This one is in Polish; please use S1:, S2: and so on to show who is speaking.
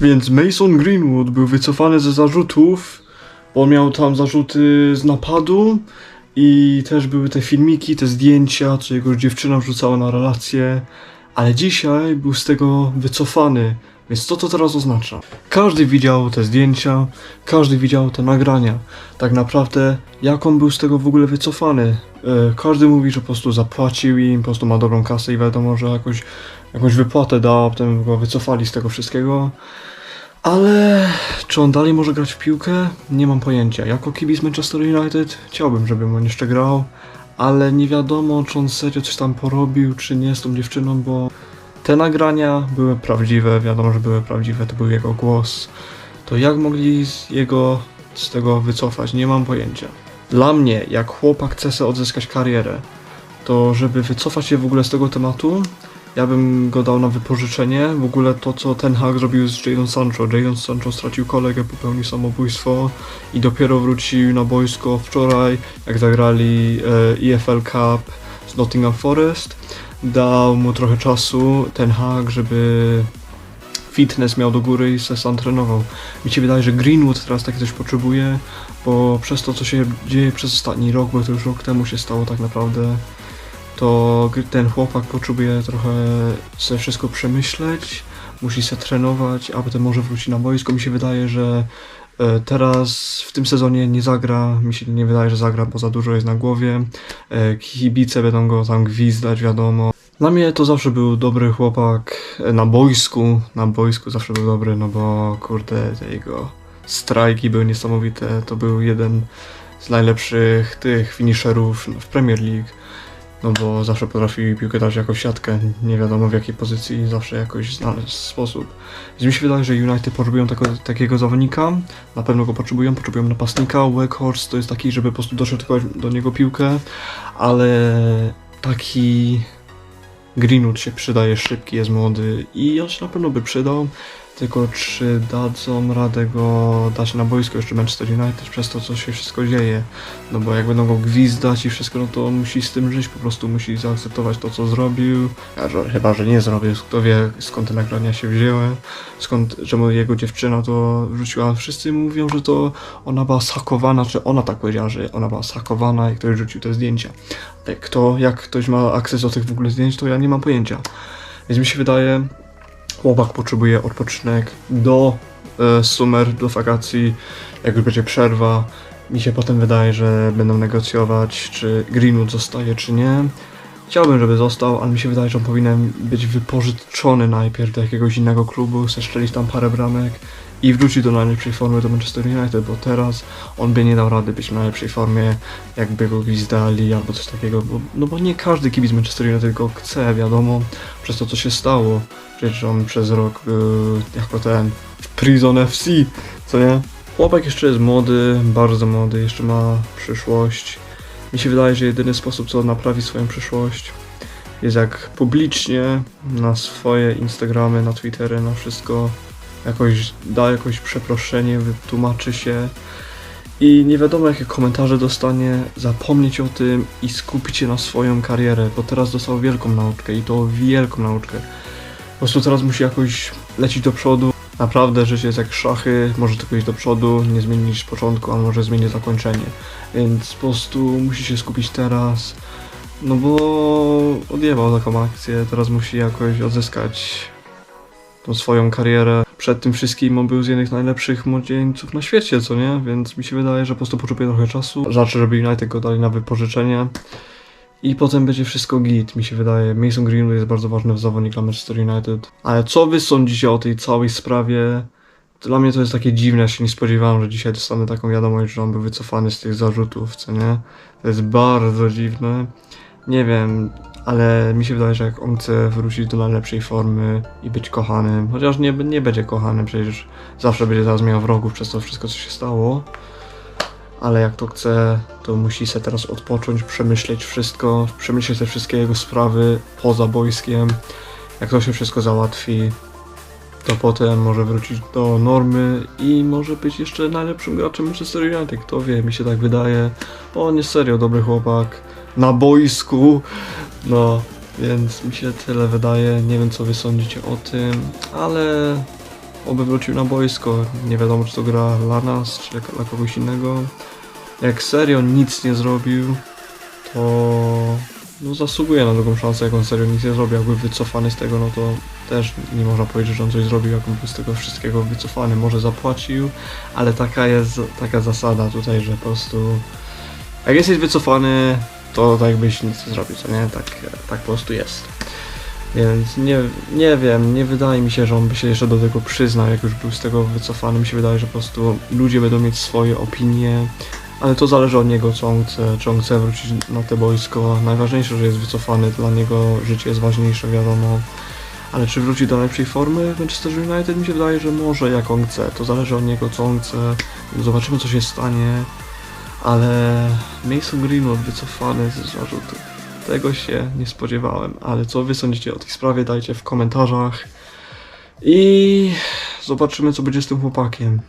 S1: Więc Mason Greenwood był wycofany ze zarzutów, bo miał tam zarzuty z napadu i też były te filmiki, te zdjęcia, co jego dziewczyna wrzucała na relacje, ale dzisiaj był z tego wycofany. Więc co to teraz oznacza? Każdy widział te zdjęcia, każdy widział te nagrania. Tak naprawdę, jak on był z tego w ogóle wycofany? E, każdy mówi, że po prostu zapłacił im, po prostu ma dobrą kasę i wiadomo, że jakoś, jakąś wypłatę dał, a potem go wycofali z tego wszystkiego. Ale czy on dalej może grać w piłkę? Nie mam pojęcia. Jako kibic Manchester United chciałbym, żeby on jeszcze grał, ale nie wiadomo, czy on serio coś tam porobił, czy nie z tą dziewczyną, bo te nagrania były prawdziwe, wiadomo, że były prawdziwe, to był jego głos. To jak mogli z jego z tego wycofać? Nie mam pojęcia. Dla mnie, jak chłopak chce sobie odzyskać karierę, to żeby wycofać się w ogóle z tego tematu, ja bym go dał na wypożyczenie. W ogóle to, co Ten Hag zrobił z Jadon Sancho. Jadon Sancho stracił kolegę, popełnił samobójstwo i dopiero wrócił na boisko wczoraj, jak zagrali e, EFL Cup z Nottingham Forest. Dał mu trochę czasu Ten Hag, żeby fitness miał do góry i se sam trenował. Mi się wydaje, że Greenwood teraz takie coś potrzebuje, bo przez to, co się dzieje przez ostatni rok, bo to już rok temu się stało tak naprawdę, to ten chłopak potrzebuje trochę sobie wszystko przemyśleć, musi się trenować, a potem może wróci na boisko. Mi się wydaje, że teraz w tym sezonie nie zagra, mi się nie wydaje, że zagra, bo za dużo jest na głowie. E, Kibice będą go tam gwizdać, wiadomo. Dla mnie to zawsze był dobry chłopak e, na boisku, na boisku zawsze był dobry, no bo kurde, te jego strajki były niesamowite, to był jeden z najlepszych tych finisherów w Premier League. No bo zawsze potrafi piłkę dać jako siatkę, nie wiadomo w jakiej pozycji, zawsze jakoś znaleźć sposób. Więc mi się wydaje, że United potrzebują tako, takiego zawodnika, na pewno go potrzebują, potrzebują napastnika, Weghorst to jest taki, żeby po prostu doszedł do niego piłkę, ale taki Greenwood się przydaje, szybki, jest młody i on się na pewno by przydał, tylko czy dadzą radę go dać na boisko jeszcze Manchester United przez to, co się wszystko dzieje. No bo jak będą go gwizdać i wszystko, no to on musi z tym żyć, po prostu musi zaakceptować to, co zrobił. Chyba, że nie zrobił, kto wie skąd te nagrania się wzięły, skąd, że jego dziewczyna to wrzuciła. Wszyscy mówią, że to ona była sakowana, czy ona tak powiedziała, że ona była sakowana i ktoś rzucił te zdjęcia. Ale kto, jak ktoś ma akces do tych w ogóle zdjęć, to ja nie mam pojęcia. Więc mi się wydaje, chłopak potrzebuje odpoczynek do e, summer, do wakacji, jak już będzie przerwa. Mi się potem wydaje, że będą negocjować, czy Greenwood zostaje, czy nie. Chciałbym, żeby został, ale mi się wydaje, że on powinien być wypożyczony najpierw do jakiegoś innego klubu, zestrzelić tam parę bramek i wrócić do najlepszej formy do Manchester United, bo teraz on by nie dał rady być w najlepszej formie, jakby go gwizdali albo coś takiego, bo, no bo nie każdy kibic Manchester United go chce, wiadomo, przez to co się stało. Przecież on przez rok był jako ten w Prison FC, co nie? Chłopak jeszcze jest młody, bardzo młody, jeszcze ma przyszłość. Mi się wydaje, że jedyny sposób, co naprawi swoją przyszłość, jest jak publicznie na swoje Instagramy, na Twittery, na wszystko jakoś da jakoś przeproszenie, wytłumaczy się i nie wiadomo jakie komentarze dostanie, zapomnieć o tym i skupić się na swoją karierę, bo teraz dostał wielką nauczkę i to wielką nauczkę. Po prostu teraz musi jakoś lecieć do przodu. Naprawdę życie jest jak szachy, może tylko iść do przodu, nie zmienić początku, a może zmienić zakończenie. Więc po prostu musi się skupić teraz, no bo odjebał taką akcję, teraz musi jakoś odzyskać tą swoją karierę. Przed tym wszystkim on był z jednych najlepszych młodzieńców na świecie, co nie? Więc mi się wydaje, że po prostu potrzebuje trochę czasu. Znaczy, żeby United go dali na wypożyczenie. I potem będzie wszystko git, mi się wydaje. Mason Greenwood jest bardzo ważny zawodnik dla Manchester United. Ale co wy sądzicie o tej całej sprawie? Dla mnie to jest takie dziwne, ja się nie spodziewałem, że dzisiaj dostanę taką wiadomość, że on był wycofany z tych zarzutów, co nie? To jest bardzo dziwne. Nie wiem, ale mi się wydaje, że jak on chce wrócić do najlepszej formy i być kochanym, chociaż nie, nie będzie kochanym, przecież zawsze będzie teraz miał wrogów przez to wszystko, co się stało. Ale jak to chce, to musi sobie teraz odpocząć, przemyśleć wszystko, przemyśleć te wszystkie jego sprawy poza boiskiem. Jak to się wszystko załatwi, to potem może wrócić do normy i może być jeszcze najlepszym graczem Manchester United. Kto wie, mi się tak wydaje. On jest serio dobry chłopak. Na boisku. No, więc mi się tyle wydaje. Nie wiem co wy sądzicie o tym, ale oby wrócił na boisko. Nie wiadomo, czy to gra dla nas, czy dla kogoś innego. Jak serio nic nie zrobił, to no, zasługuje na drugą szansę, jak on serio nic nie zrobił. Jakby wycofany z tego, no to też nie można powiedzieć, że on coś zrobił, jak on był z tego wszystkiego wycofany. Może zapłacił, ale taka jest taka zasada tutaj, że po prostu jak jesteś wycofany, to tak jakbyś nic nie zrobił, co nie? Tak, tak po prostu jest. Więc nie, nie wiem, nie wydaje mi się, że on by się jeszcze do tego przyznał, jak już był z tego wycofany. Mi się wydaje, że po prostu ludzie będą mieć swoje opinie, ale to zależy od niego, co on chce, czy on chce wrócić na te boisko. Najważniejsze, że jest wycofany, dla niego życie jest ważniejsze, wiadomo. Ale czy wróci do najlepszej formy Manchester United? Mi się wydaje, że może jak on chce. To zależy od niego, co on chce. Zobaczymy, co się stanie. Ale Mason Greenwood wycofany z zarzutów. Tego się nie spodziewałem. Ale co wy sądzicie o tej sprawie? Dajcie w komentarzach. I zobaczymy, co będzie z tym chłopakiem.